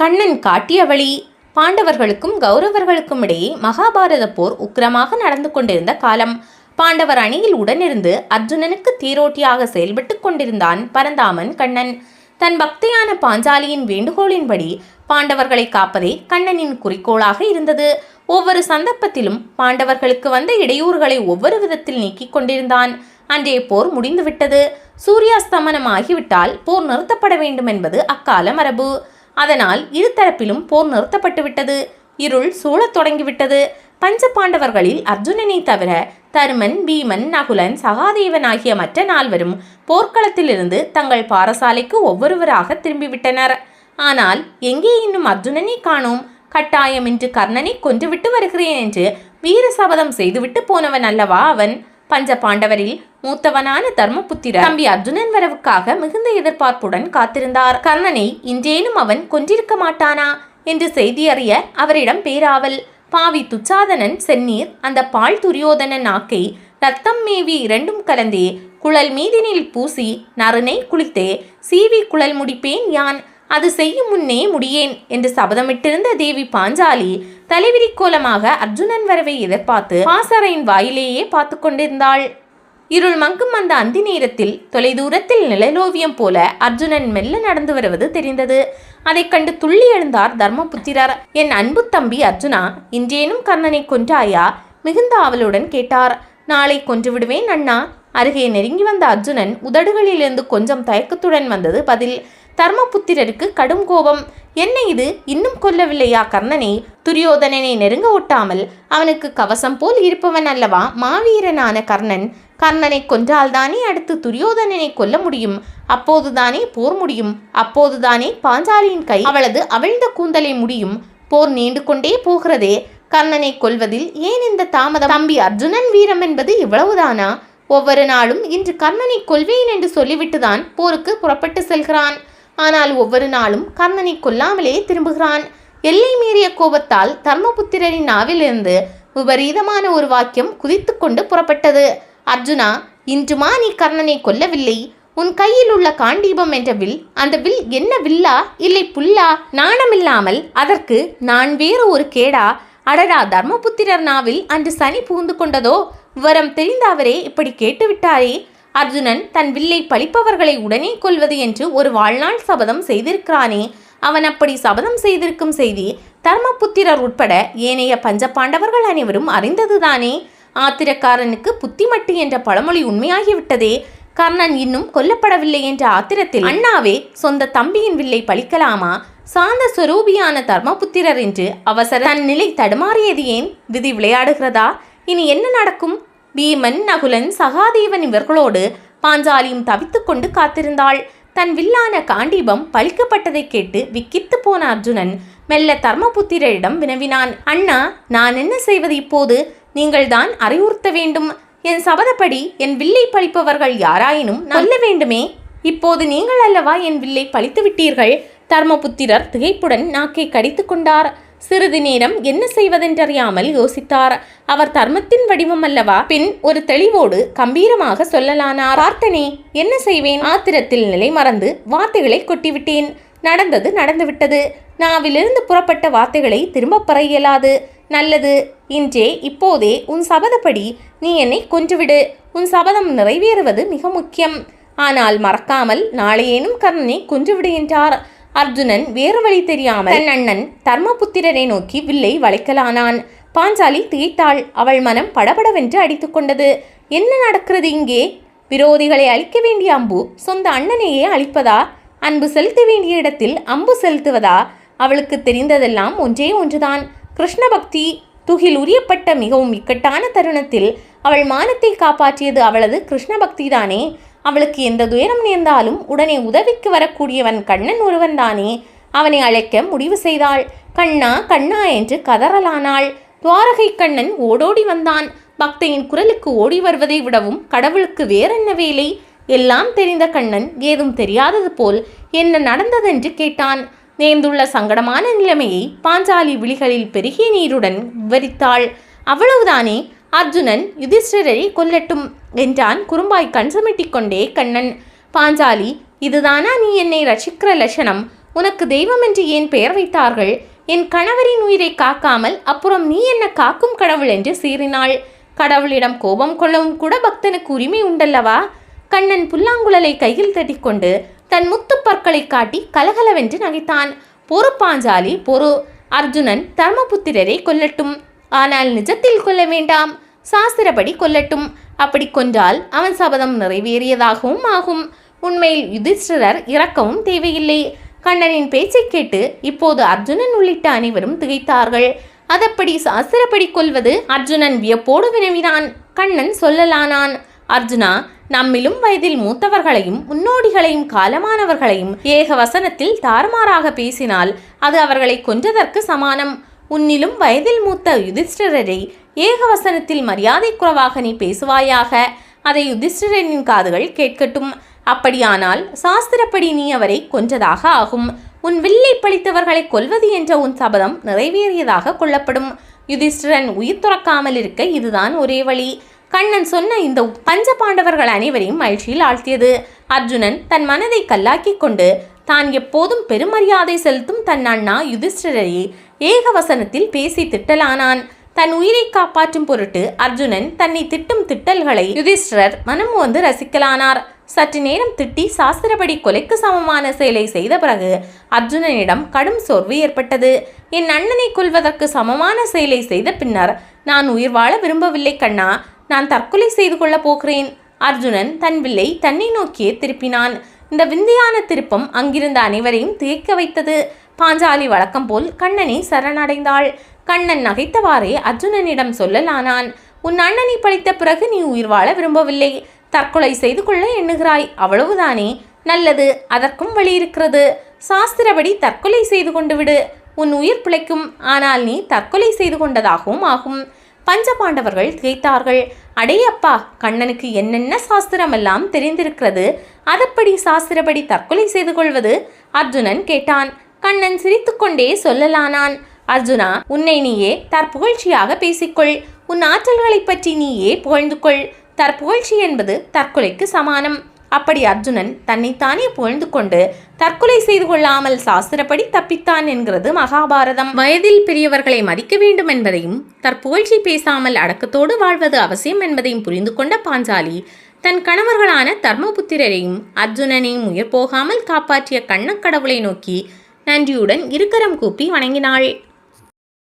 கண்ணன் காட்டிய வழி. பாண்டவர்களுக்கும் கௌரவர்களுக்கும் இடையே மகாபாரத போர் உக்கிரமாக நடந்து கொண்டிருந்த காலம். பாண்டவர் அணியில் உடனிருந்து அர்ஜுனனுக்கு தீரோட்டியாக செயல்பட்டு கொண்டிருந்தான் பரந்தாமன் கண்ணன். தன் பக்தியான பாஞ்சாலியின் வேண்டுகோளின்படி பாண்டவர்களை காப்பதே கண்ணனின் குறிக்கோளாக இருந்தது. ஒவ்வொரு சந்தர்ப்பத்திலும் பாண்டவர்களுக்கு வந்த இடையூறுகளை ஒவ்வொரு விதத்தில் நீக்கிக் கொண்டிருந்தான். அன்றைய போர் முடிந்துவிட்டது. சூரியாஸ்தமனம் ஆகிவிட்டால் போர் நிறுத்தப்பட வேண்டும் என்பது அக்கால மரபு. அதனால் இருதரப்பிலும் போர் நிறுத்தப்பட்டுவிட்டது. இருள் சூழத் தொடங்கிவிட்டது. பஞ்ச பாண்டவர்களில் அர்ஜுனனை தவிர தருமன் பீமன் நகுலன் சகாதேவன் ஆகிய மற்ற நால்வரும் போர்க்களத்திலிருந்து தங்கள் பாரசாலைக்கு ஒவ்வொருவராக திரும்பிவிட்டனர். ஆனால் எங்கே இன்னும் அர்ஜுனனை காணோம்? கட்டாயம் இன்று கர்ணனை கொன்றுவிட்டு வருகிறேன் என்று வீர சபதம் செய்துவிட்டு போனவன் அல்லவா அவன்? பஞ்ச பாண்டவரில் மூத்தவனான தர்மபுத்திர தம்பி அர்ஜுனன் வரவுக்காக மிகுந்த எதிர்பார்ப்புடன் காத்திருந்தார். கர்ணனை இன்றேனும் அவன் கொன்றிருக்க மாட்டானா என்று செய்தி அறிய அவரிடம் பேராவல். பாவி துச்சாதனன் செந்நீர் அந்த பால் துரியோதனன் நாக்கை ரத்தம் மேவி இரண்டும் கலந்தே குழல் மீதினில் பூசி நறுனை குளித்தே சீவி குழல் முடிப்பேன் யான்? அது செய்யும் முன்னே முடியேன் என்று சபதமிட்டிருந்த தேவி பாஞ்சாலி தலைவிரி கோலமாக அர்ஜுனன் வரவை எதிர்பார்த்து பாசறையின் வாயிலேயே பார்த்து கொண்டிருந்தாள். இருள் மங்கும் அந்த அந்தி நேரத்தில் தொலைதூரத்தில் நிழலோவியம் போல அர்ஜுனன் மெல்ல நடந்து வருவது தெரிந்தது. அதைக் கண்டு துள்ளி எழுந்தார் தர்மபுத்திரர். என் அன்பு தம்பி அர்ஜுனா இன்றேனும் கர்ணனை கொன்றாயா? மிகுந்த ஆவலுடன் கேட்டார். நாளை கொன்று விடுவேன் அண்ணா. அருகே நெருங்கி வந்த அர்ஜுனன் உதடுகளிலிருந்து கொஞ்சம் தயக்கத்துடன் வந்தது பதில். தர்மபுத்திரருக்கு கடும் கோபம். என்ன இது இன்னும் கொல்லவில்லையா கர்ணனை? துரியோதனனை நெருங்க ஒட்டாமல் அவனுக்கு கவசம் போல் இருப்பவன் அல்லவா மாவீரனான கர்ணன்? கர்ணனை கொன்றால்தானே அடுத்து துரியோதனனை கொல்ல முடியும்? அப்போதுதானே போர் முடியும்? அப்போதுதானே பாஞ்சாலியின் கை அவளது அவிழ்ந்த கூந்தலை முடியும்? போர் நீண்டு கொண்டே போகிறதே. கர்ணனை கொல்வதில் ஏன் இந்த தாமதம்? தம்பி அர்ஜுனன் வீரம் என்பது இவ்வளவுதானா? ஒவ்வொரு நாளும் இன்று கர்ணனை கொல்வேன் என்று சொல்லிவிட்டுதான் போருக்கு புறப்பட்டு செல்கிறான். ஆனால் ஒவ்வொரு நாளும் கர்ணனை கொல்லாமலே திரும்புகிறான். எல்லை மீறிய கோபத்தால் தர்மபுத்திரரின் நாவிலிருந்து விபரீதமான ஒரு வாக்கியம் குதித்து கொண்டு புறப்பட்டது. அர்ஜுனா இன்றுமா நீ கர்ணனை கொல்லவில்லை. உன் கையில் உள்ள காண்டீபம் என்ற வில் அந்த வில் என்ன வில்லா? இல்லை புல்லா? நாணமில்லாமல் அதற்கு நான் வேறு ஒரு கேடா? அடடா தர்மபுத்திரர் நாவில் அன்று சனி புகுந்து கொண்டதோ? விவரம் தெரிந்த அவரே இப்படி கேட்டுவிட்டாரே. அர்ஜுனன் தன் வில்லை பழிப்பவர்களை உடனே கொள்வது என்று ஒரு வாழ்நாள் சபதம் செய்திருக்கிறானே. அவன் அப்படி சபதம் செய்திருக்கும் செய்தி தர்மபுத்திரர் உட்பட ஏனைய பஞ்ச பாண்டவர்கள் அனைவரும் அறிந்ததுதானே. ஆத்திரக்காரனுக்கு புத்திமட்டு என்ற பழமொழி உண்மையாகிவிட்டதே. கர்ணன் இன்னும் கொல்லப்படவில்லை என்ற ஆத்திரத்தில் அண்ணாவே சொந்த தம்பியின் வில்லை பழிக்கலாமா? சாந்த சுரூபியான தர்மபுத்திரர் என்று அவசர தன் நிலை தடுமாறியது ஏன்? விதி விளையாடுகிறதா? இனி என்ன நடக்கும்? பீமன் நகுலன் சகாதேவன் இவர்களோடு பாஞ்சாலியும் தவித்துக்கொண்டு காத்திருந்தாள். தன் வில்லான காண்டீபம் பழிக்கப்பட்டதை கேட்டு விக்கித்து போன அர்ஜுனன் மெல்ல தர்மபுத்திரரிடம் வினவினான். அண்ணா நான் என்ன செய்வது இப்போது? நீங்கள்தான் அறிவுறுத்த வேண்டும். என் சபதப்படி என் வில்லை பழிப்பவர்கள் யாராயினும் நல்ல வேண்டுமே. இப்போது நீங்கள் அல்லவா என் வில்லை பழித்து விட்டீர்கள் தர்மபுத்திரர் திகைப்புடன் நாக்கை கடித்து கொண்டார். சிறிது நேரம் என்ன செய்வதென்றறியாமல் யோசித்தார். அவர் தர்மத்தின் வடிவம் அல்லவா பின் ஒரு தெளிவோடு கம்பீரமாக சொல்லலானார். பார்த்தனே என்ன செய்வேன்? ஆத்திரத்தில் நிலை மறந்து வார்த்தைகளை கொட்டிவிட்டேன். நடந்தது நடந்துவிட்டது. நாவிலிருந்து புறப்பட்ட வார்த்தைகளை திரும்பப் பெற இயலாது. நல்லது இன்றே இப்போதே உன் சபதப்படி நீ என்னை கொன்றுவிடு. உன் சபதம் நிறைவேறுவது மிக முக்கியம். ஆனால் மறக்காமல் நாளையேனும் கர்ணனை கொன்றுவிடு என்றார். அர்ஜுனன் வேறு வழி தெரியாமல் தன் அண்ணன் தர்மபுத்திரரை நோக்கி வில்லை வளைக்கலானான். பாஞ்சாலி திகைத்தாள். அவள் மனம் படபடவென்று அடித்துக்கொண்டது என்ன நடக்கிறது இங்கே? விரோதிகளை அழிக்க வேண்டிய அம்பு சொந்த அண்ணனையே அழிப்பதா? அன்பு செலுத்த வேண்டிய இடத்தில் அம்பு செலுத்துவதா? அவளுக்கு தெரிந்ததெல்லாம் ஒன்றே ஒன்றுதான். கிருஷ்ண பக்தி துகில் உரியப்பட்ட மிகவும் இக்கட்டான தருணத்தில் அவள் மானத்தை காப்பாற்றியது அவளது கிருஷ்ண பக்திதானே அவளுக்கு எந்த துயரம் நேர்ந்தாலும் உடனே உதவிக்கு வரக்கூடியவன் கண்ணன் ஒருவன்தானே. அவனை அழைக்க முடிவு செய்தாள். கண்ணா கண்ணா என்று கதறலானாள். துவாரகை கண்ணன் ஓடோடி வந்தான். பக்தையின் குரலுக்கு ஓடி வருவதை விடவும் கடவுளுக்கு வேறென்ன வேலை? எல்லாம் தெரிந்த கண்ணன் ஏதும் தெரியாதது போல் என்ன நடந்ததென்று கேட்டான். நேர்ந்துள்ள சங்கடமான நிலைமையை பாஞ்சாலி விழிகளில் பெருகிய நீருடன் விவரித்தாள். அவ்வளவுதானே? அர்ஜுனன் யுதிஷ்டிரரை கொல்லட்டும் என்றான். குறும்பாய் கண் சமிட்டிக் கொண்டே கண்ணன் பாஞ்சாலி இதுதானா நீ என்னை ரசிக்கிற லட்சணம்? உனக்கு தெய்வம் என்று ஏன் பெயர் வைத்தார்கள்? என் கணவரின் உயிரை காக்காமல் அப்புறம் நீ என்ன காக்கும் கடவுள்? என்று சீறினாள். கடவுளிடம் கோபம் கொள்ளவும் கூட பக்தனுக்கு உரிமை உண்டல்லவா? கண்ணன் புல்லாங்குழலை கையில் தட்டிக்கொண்டு தன் முத்துப் பற்களை காட்டி கலகலவென்று நகைத்தான். பொறு பாஞ்சாலி பொறு. அர்ஜுனன் தர்மபுத்திரரை கொல்லட்டும். ஆனால் நிஜத்தில் கொல்ல வேண்டாம். சாஸ்திரப்படி கொல்லட்டும். அப்படி கொன்றால் அவன் சபதம் நிறைவேறியதாகவும் ஆகும். உண்மையில் யுதிஷ்டிரர் இறக்கவும் தேவையில்லை. கண்ணனின் பேச்சை கேட்டு இப்போது அர்ஜுனன் உள்ளிட்ட அனைவரும் திகைத்தார்கள். அதப்படி சாஸ்திரப்படி கொள்வது அர்ஜுனன் வியப்போடு வினவினான். கண்ணன் சொல்லலானான். அர்ஜுனா நம்மிலும் வயதில் மூத்தவர்களையும் முன்னோடிகளையும் காலமானவர்களையும் ஏக வசனத்தில் தாறுமாறாக பேசினால் அது அவர்களை கொன்றதற்கு சமானம். உன்னிலும் வயதில் மூத்த யுதிஷ்டிரரை ஏகவசனத்தில் மரியாதை குறைவாக நீ பேசுவாயாக? அதை யுதிஷ்டிரனின் காதுகள் கேட்கட்டும். அப்படியானால் சாஸ்திரப்படி நீ அவரை கொன்றதாக ஆகும். உன் வில்லை பழித்தவர்களை கொல்வது என்ற உன் சபதம் நிறைவேறியதாக கொள்ளப்படும். யுதிஷ்டிரன் உயிர் துறக்காமல் இருக்க இதுதான் ஒரே வழி. கண்ணன் சொன்ன இந்த பஞ்ச பாண்டவர்கள் அனைவரையும் மகிழ்ச்சியில் ஆழ்த்தியது. அர்ஜுனன் தன் மனதை கல்லாக்கிக் கொண்டு தான் எப்போதும் பெருமரியாதை செலுத்தும் தன் அண்ணா யுதிஷ்டிரரை ஏகவசனத்தில் பேசி திட்டலானான். தன் உயிரை காப்பாற்றும் பொருட்டு அர்ஜுனன் தன்னை திட்டும் திட்டல்களை யுதிஷ்டர் மனம் வந்து ரசிக்கலானார். சற்று நேரம் திட்டி சாஸ்திரப்படி கொலைக்கு சமமான செயலை செய்த பிறகு அர்ஜுனனிடம் கடும் சோர்வு ஏற்பட்டது. என் அண்ணனை கொல்வதற்கு சமமான செயலை செய்த பின்னர் நான் உயிர் வாழ விரும்பவில்லை கண்ணா. நான் தற்கொலை செய்து கொள்ளப் போகிறேன். அர்ஜுனன் தன் வில்லை தன்னை நோக்கியே திருப்பினான். இந்த விந்தையான திருப்பம் அங்கிருந்த அனைவரையும் திகைக்க வைத்தது. பாஞ்சாலி வழக்கம் போல் கண்ணனை சரணடைந்தாள். கண்ணன் நகைத்தவாறே அர்ஜுனனிடம் சொல்லலானான். உன் அண்ணனை படித்த பிறகு நீ உயிர் வாழ விரும்பவில்லை. தற்கொலை செய்து கொள்ள எண்ணுகிறாய். அவ்வளவுதானே. நல்லது. அதற்கும் வழி இருக்கிறது. சாஸ்திரப்படி தற்கொலை செய்து கொண்டு விடு. உன் உயிர் பிழைக்கும். ஆனால் நீ தற்கொலை செய்து கொண்டதாகவும் ஆகும். பஞ்சபாண்டவர்கள் திகைத்தார்கள் அடையப்பா கண்ணனுக்கு என்னென்ன சாஸ்திரமெல்லாம் தெரிந்திருக்கிறது? அதப்படி சாஸ்திரப்படி தற்கொலை செய்து கொள்வது? அர்ஜுனன் கேட்டான். கண்ணன் சிரித்துக்கொண்டே சொல்லலானான். அர்ஜுனா உன்னை நீயே தற்புகழ்ச்சியாக பேசிக்கொள். உன் ஆற்றல்களைப் பற்றி நீயே புகழ்ந்து கொள் தற்புகழ்ச்சி என்பது தற்கொலைக்கு சமானம். அப்படி அர்ஜுனன் தன்னைத்தானே புகழ்ந்து கொண்டு தற்கொலை செய்து கொள்ளாமல் சாஸ்திரப்படி தப்பித்தான் என்கிறது மகாபாரதம். வயதில் பெரியவர்களை மதிக்க வேண்டும் என்பதையும் தற்புகழ்ச்சி பேசாமல் அடக்கத்தோடு வாழ்வது அவசியம் என்பதையும் புரிந்து கொண்ட பாஞ்சாலி தன் கணவர்களான தர்மபுத்திரரையும் அர்ஜுனனையும் உயிர் போகாமல் காப்பாற்றிய கண்ணக்கடவுளை நோக்கி நன்றியுடன் இருக்கரம் கூப்பி வணங்கினாள்.